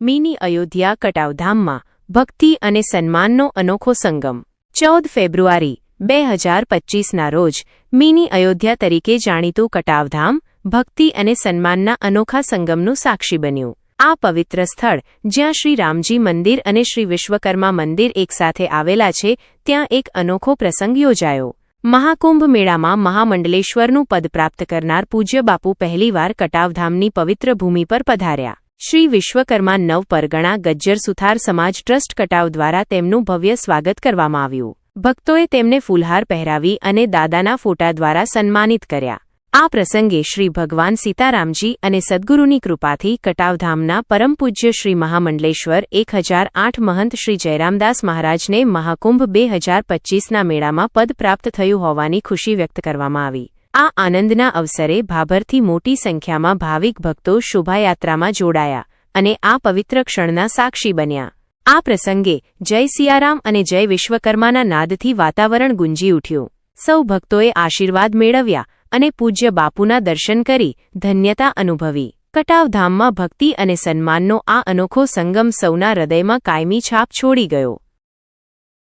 Mini Ayodhya કટાવધામમાં ભક્તિ અને સન્માનનો અનોખો સંગમ. ચૌદ ફેબ્રુઆરી, બે હજાર પચ્ચીસના રોજ મિની અયોધ્યા તરીકે જાણીતું કટાવધામ ભક્તિ અને સન્માનના અનોખા સંગમનું સાક્ષી બન્યું. આ પવિત્ર સ્થળ, જ્યાં શ્રી રામજી મંદિર અને શ્રી વિશ્વકર્મા મંદિર એકસાથે આવેલા છે, ત્યાં એક અનોખો પ્રસંગ યોજાયો. મહાકુંભ મેળામાં મહામંડલેશ્વરનું પદ પ્રાપ્ત કરનાર પૂજ્ય બાપુ પહેલીવાર કટાવધામની પવિત્ર ભૂમિ પર પધાર્યા. શ્રી વિશ્વકર્મા નવ પરગણા ગજ્જર સુથાર સમાજ ટ્રસ્ટ કટાવ દ્વારા તેમનું ભવ્ય સ્વાગત કરવામાં આવ્યું. ભક્તોએ તેમને ફૂલહાર પહેરાવી અને દાદાના ફોટા દ્વારા સન્માનિત કર્યા. આ પ્રસંગે શ્રી ભગવાન સીતારામજી અને સદ્ગુરુની કૃપાથી કટાવધામના પરમ પૂજ્ય શ્રી મહામંડલેશ્વર એક હજાર આઠ મહંત શ્રી જયરામદાસ મહારાજને મહાકુંભ બે હજાર પચ્ચીસના મેળામાં પદ પ્રાપ્ત થયું હોવાની ખુશી વ્યક્ત કરવામાં આવી. આ આનંદના અવસરે ભાભરથી મોટી સંખ્યામાં ભાવિક ભક્તો શોભાયાત્રામાં જોડાયા અને આ પવિત્ર ક્ષણના સાક્ષી બન્યા. આ પ્રસંગે જય સિયારામ અને જય વિશ્વકર્માના નાદથી વાતાવરણ ગુંજી ઉઠ્યું. સૌ ભક્તોએ આશીર્વાદ મેળવ્યા અને પૂજ્ય બાપુના દર્શન કરી ધન્યતા અનુભવી. કટાવધામમાં ભક્તિ અને સન્માનનો આ અનોખો સંગમ સૌના હૃદયમાં કાયમી છાપ છોડી ગયો.